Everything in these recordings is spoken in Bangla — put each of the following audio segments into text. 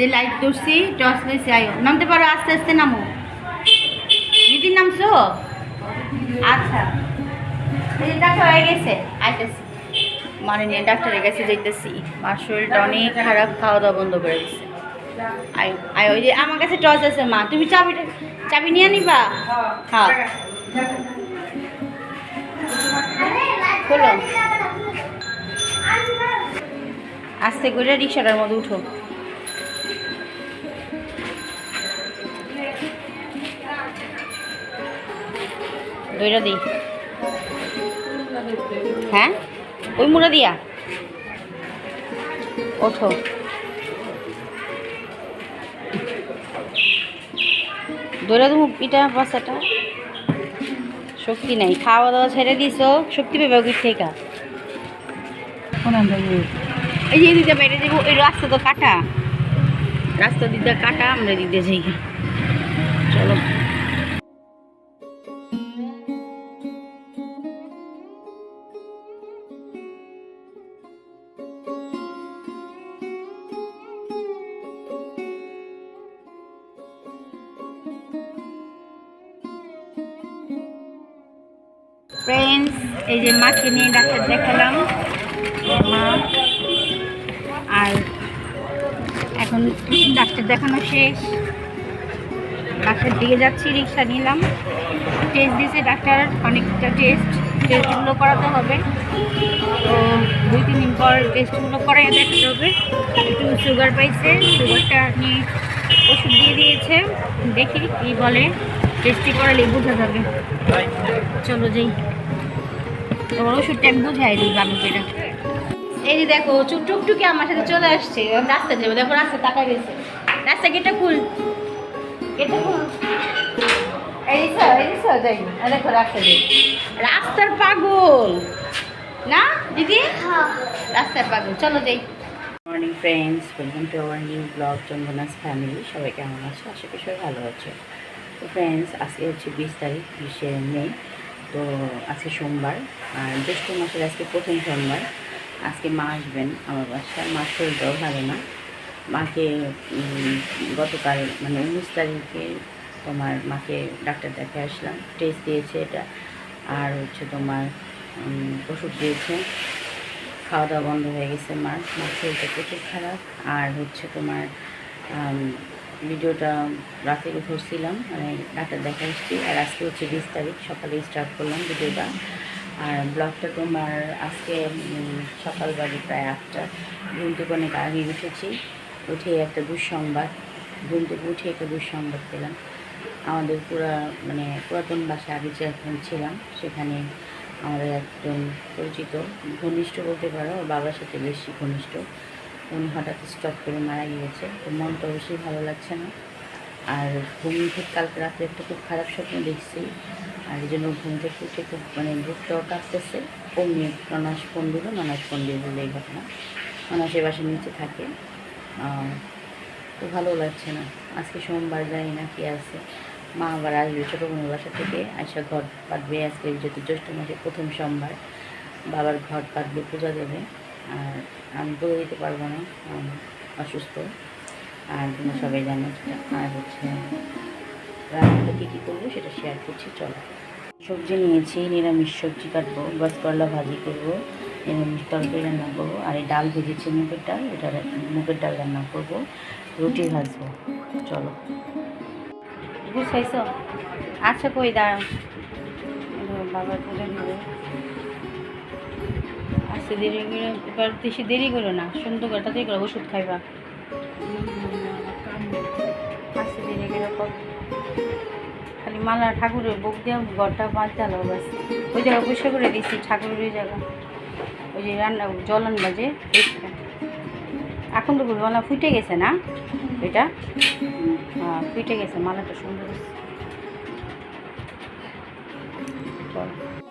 এই লাইট করছি টস লইছি আয়ো। নামতে পারো, আস্তে আস্তে নামো। দিদির নামছো আচ্ছা। ডাক্তার হয়ে গেছে, আইতেছি। মানে নিয়ে ডাক্তারের কাছে যাইতেছি। মার শরীরটা অনেক খারাপ খাওয়া দাওয়া বন্ধ করে দিচ্ছে আয় আয়, ওই যে আমার কাছে টর্চ আছে, মা। তুমি চাবিটা চাবি নিয়ে নিবা? হ্যাঁ খোলো। আস্তে করে রিক্সাটার মধ্যে উঠো। দইটা দিই। হ্যাঁ? ওই মুড়া দিয়া। ওঠো। দইটা তুমি পিঠা বাসাটা শক্তি নাই। খাওয়া দাওয়া ছেড়ে দিছ, শক্তি পেবে ওই থেকে। এই যে দিতে মেরে দেবো এই রাস্তা তো কাটা। রাস্তা দিতে কাটা, আমরা দিতে যাই। চলো। ফ্রেন্ডস এই যে মাকে নিয়ে ডাক্তার দেখালাম। মা। আর এখন ডাক্তার দেখানো শেষ। ডাক্তার দিকে যাচ্ছি, রিক্সা নিলাম। টেস্ট দিয়েছে ডাক্তার, অনেকটা টেস্ট টেস্টগুলো করাতে হবে। তো দুই, তিন দিন পর টেস্টগুলো করাই দেখাতে হবে। একটু সুগার পাইছে সুগারটা নিয়ে ওষুধ দিয়ে দিয়েছে। দেখি কী বলে। টেস্টি করালে বোঝা যাবে। চলো যাই। এই টুকটুকি আমার সাথে চলে আসছে। রাস্তা দেখো রাস্তা গেছে রাস্তা দেখো রাস্তা রাস্তার পাগল। না, দিদি? রাস্তার পাগল। চলো যাই। Morning friends welcome to our new blog Chandana's family সবাই কেমন আছে? আশা করি সবাই ভালো আছে। তো ফ্রেন্ডস আজকে হচ্ছে বিশ তারিখ, বিশে মে। তো আজকে সোমবার, আর জ্যৈষ্ঠ মাসের আজকে প্রথম সোমবার। আজকে মা আসবেন আমার বাসায়। মার শরীরটাও ভালো না। মাকে গতকাল মানে উনিশ তারিখে তোমার মাকে ডাক্তার দেখে আসলাম। টেস্ট দিয়েছে এটা। আর হচ্ছে তোমার ওষুধ দিয়েছে। খাওয়া দাওয়া বন্ধ হয়ে গেছে মার। মার শরীরটা প্রচুর খারাপ। আর হচ্ছে তোমার ভিডিওটা রাতে ধরছিলাম মানে ডাক্তার দেখা এসেছি আর আজকে হচ্ছে বিশ তারিখ সকালে স্টার্ট করলাম ভিডিওটা। আর ব্লগটা তোমার আজকে সকাল বাজে প্রায় আটটা। ঘুম থেকে অনেক আগে উঠেছি। উঠে একটা দুঃসংবাদ। ঘুম থেকে উঠে একটা দুঃসংবাদ পেলাম। আমাদের পুরা মানে পুরাতন বাসা আগে যে যখন ছিলাম, সেখানে আমাদের একজন পরিচিত। ঘনিষ্ঠ বলতে পারো, বাবার সাথে বেশি ঘনিষ্ঠ। উনি হঠাৎ স্টপ করে মারা গিয়েছে। তো মনটা অবশ্যই ভালো লাগছে না। আর ঘুম থেকে কালকে রাত্রে একটা খুব খারাপ স্বপ্ন দেখছি। আর এই জন্য ঘুম থেকে উঠে খুব মানে বুকটাও কাঁপতেছে। অমনি ননাস ফোন দিল ননাস ফোন দিয়ে বলে এই ঘটনা। ননাসের বাসার নিচে থাকে। তো ভালো লাগছে না। আজকে সোমবার জানি না কি আছে। মা আবার আসবে ছোটো বোনের বাসা থেকে। আসা ঘর পাতবে আজকে যেহেতু জ্যৈষ্ঠ মাসে প্রথম সোমবার, বাবার ঘর পাতবে পূজা দেবে। আর আমি বলে দিতে পারব না অসুস্থ। আর তোমরা সবাই জানো আর হচ্ছে রান্নাটা কী কী করব সেটা শেয়ার করছি, চলো। সবজি নিয়েছি, নিরামিষ সবজি কাটবো গাছকরলা ভাজি করব, নিরামিষ তরকারি রান্না করব, আর এই ডাল ভেজেছি, মুগের ডাল, এটা মুগের ডাল রান্না করব, রুটি ভাজবো, চলো। বুঝাইছো আচ্ছা কই দাঁড়াও। বাবার পূজা দেবো। আজকে দেরি করে এবার বেশি দেরি করো না, সুন্দর করে তাড়াতাড়ি করে ওষুধ খাইবা। আজকে দেরি করে খালি মালা ঠাকুরের বুক দিয়ে ঘরটা বাঁচালো বাস। ওই জায়গা পরিষ্কার করে দিচ্ছি ঠাকুরের ওই জায়গা। ওই যে রান্না জলন বাজে পরিষ্কার এখন তো মালা ফুটে গেছে না? এটা? হ্যাঁ ফুটে গেছে, মালাটা সুন্দর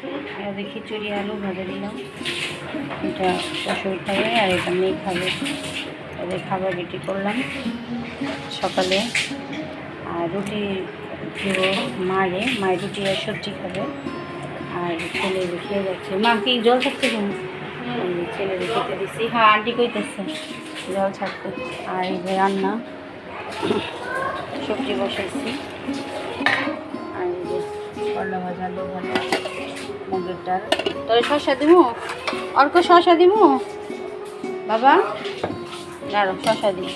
হয়েছে। খিচুড়ি আলু ভাজা দিলাম। এটা শ্বশুর খাবে আর এটা মেয়ে খাবে। ওদের খাবার রেডি করলাম সকালে। আর রুটি দেবো মারে মায়ের রুটি আর সবজি খাবে। আর ছেলে খেয়ে যাচ্ছে। মা কি জল থাকছে কেন? ছেলে খেতে দিচ্ছি হ্যাঁ আন্টি কইতেছে, জল ছাড়তে। আর রান্না, সবজি বসাইছি। করলা ভাজা আলু ভাজা মুগের ডাল তোর শসা দিমু? অর্ক শসা দিমু? বাবা? দাঁড়ো শসা দিই।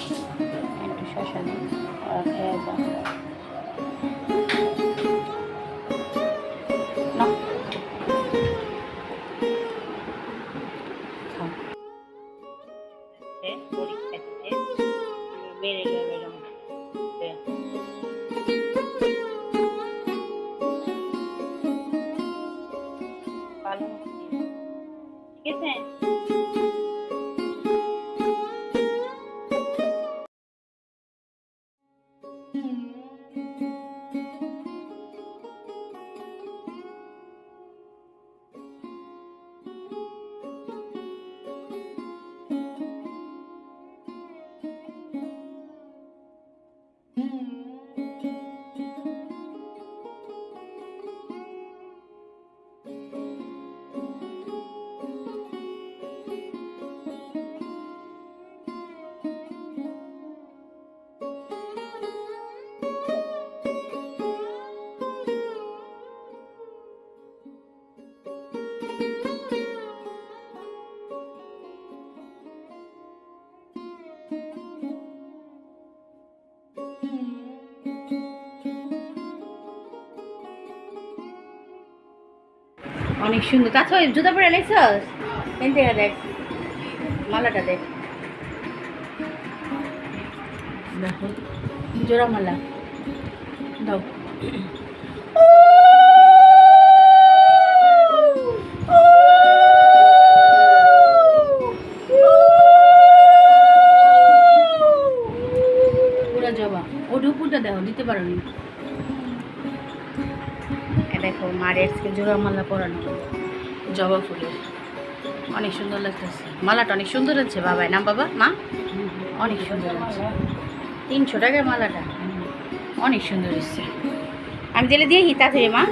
অনেক সুন্দর। তাছাড়া ওই জুতা পরে এলাইছস থেকে দেখ। মালাটা দেখ। দেখো। জোড়া মালা। দাও। পুরা জবা। ওটা দেখো দিতে পারো নি। দেখো, মারে আজকে জোড়া মালা পরানো জবা ফুলের। অনেক সুন্দর লাগতেছে। মালাটা অনেক সুন্দর আছে বাবাই। না, বাবা? মা? অনেক সুন্দর আছে তিনশো টাকার মালাটা। অনেক সুন্দর হচ্ছে আমি দিলে দিয়ে হিতা থেকে মা।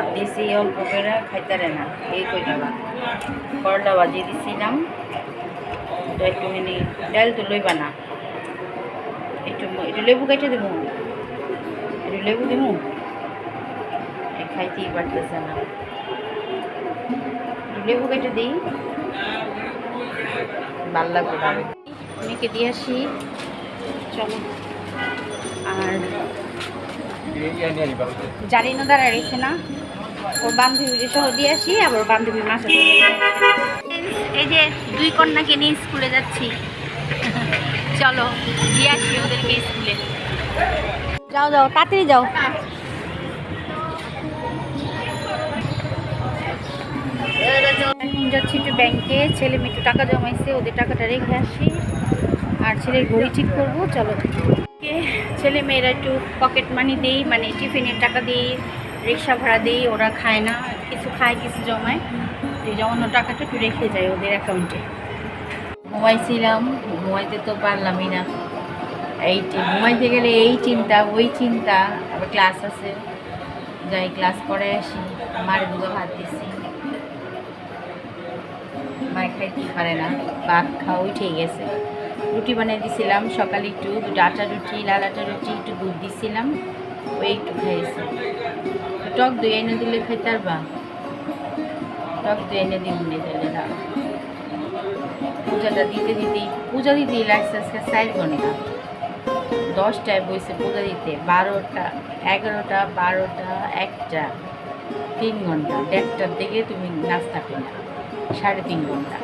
ভাত দিয়েছি অল্প করে খাইতারে না এই কইটা ভাত করলা ভাজি দিছিলাম। তো একটু মিনি ডাল তো লইবা না। একটু একটু লেবু কেটে দেবো একটু লেবু দেবো খাইতেই পারতেছে না। লেবু কেটে দিই। ভালো লাগবে ভাবে মেয়েকে দিয়ে আসি। চলো। আর জানি না দাঁড়া রয়েছে না। ওর বান্ধবী সহ দিয়ে আসি, আবার বান্ধবীর মাসে এই যে দুই কন্যাকে নিয়ে স্কুলে যাচ্ছি। চলো, দিয়ে আসি ওদেরকে স্কুলে। যাও যাও, তাড়াতাড়ি যাও। এখন যাচ্ছি একটু ব্যাংকে, ছেলে মেয়ে একটু টাকা জমাইছে, ওদের টাকাটা রেখে আসি। আর ছেলের ঘড়ি ঠিক করব, চলো। ছেলে মেয়েরা একটু পকেট মানি দিই মানে টিফিনের টাকা দিই। রিক্সা ভাড়া দিই ওরা খায় না, কিছু খায়, কিছু জমায়। এই জমানো টাকাটা একটু রেখে যায় ওদের অ্যাকাউন্টে ঘুমাইছিলাম, ঘুমাইতে তো পারলামই না। এই ঘুমাইতে গেলে এই চিন্তা, ওই চিন্তা। আবার ক্লাস আছে, যাই ক্লাস করে আসি, মার দুটো ভাত দিছি। মায় খাইতেই পারে না, ভাত খাওয়া উঠে গেছে। রুটি বানিয়ে দিছিলাম, সকালে একটু দুটো আটা রুটি, লাল আটা রুটি, একটু দুধ দিছিলাম, ওই একটু খাইয়েছে টক দই এনে দিলে খেতে বা টক দই এনে দিব নি তাহলে না পূজাটা দিতে দিতেই, পূজা দিতেই লাগছে আজকে চার ঘণ্টা। দশটায় বইছে পূজা দিতে, বারোটা, এগারোটা, বারোটা, একটা, তিন ঘণ্টা। দেড়টার দিকে তুমি নাস্তা পেলে সাড়ে তিন ঘণ্টা।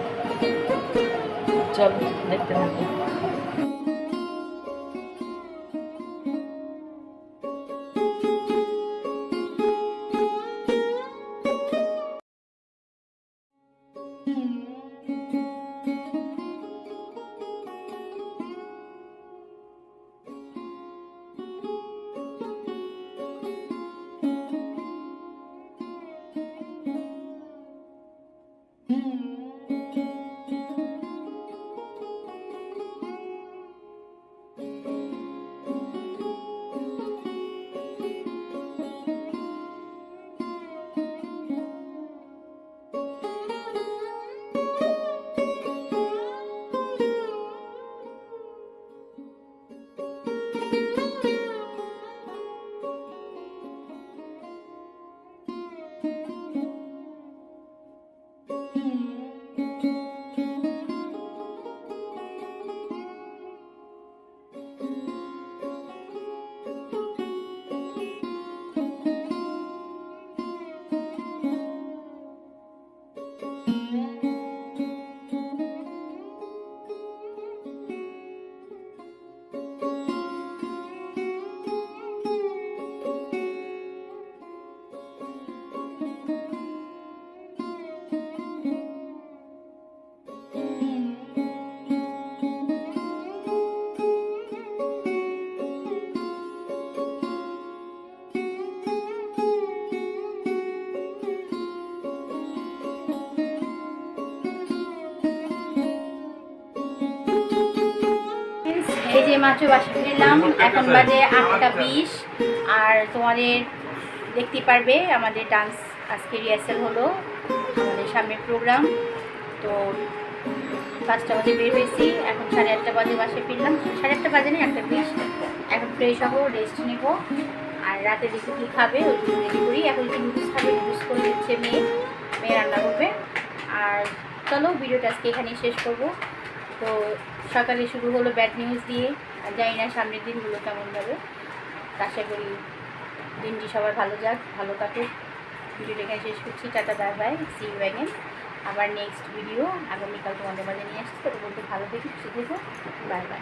চলো, দেখতে থাকো। মাত্র বাসা ফিরলাম এখন বাজে আটটা বিশ। আর তোমাদের দেখতে পারবে, আমাদের ডান্স আজকে রিহার্সাল হলো আমাদের সামনের প্রোগ্রাম তো পাঁচটা বাজে বের হয়েছি। এখন সাড়ে আটটা বাজে বাসে ফিরলাম। সাড়ে আটটা বাজে নেই একটা বিশ। এখন ফ্রেশ হব রেস্ট নেব। আর রাতে দেখি কী খাবে, ওই রেডি করি। এখন একটু নুডলস খাবে, নুডলস করে দিচ্ছে মেয়ে। মেয়ে রান্না করবে। আর চলো, ভিডিওটা আজকে এখানেই শেষ করব। তো সকালে শুরু হলো ব্যাড নিউজ দিয়ে। জানি না সামনের দিনগুলো কেমন যাবে। আশা করি দিনটি সবার ভালো যাক, ভালো কাটুক। ভিডিওটা এখানে শেষ করছি, tata, bye bye see you আবার নেক্সট ভিডিও আগামীকাল তোমাদের মাঝে নিয়ে আসছি। তো বলতে ভালো থেকো খুশি থেকো, বাই বাই।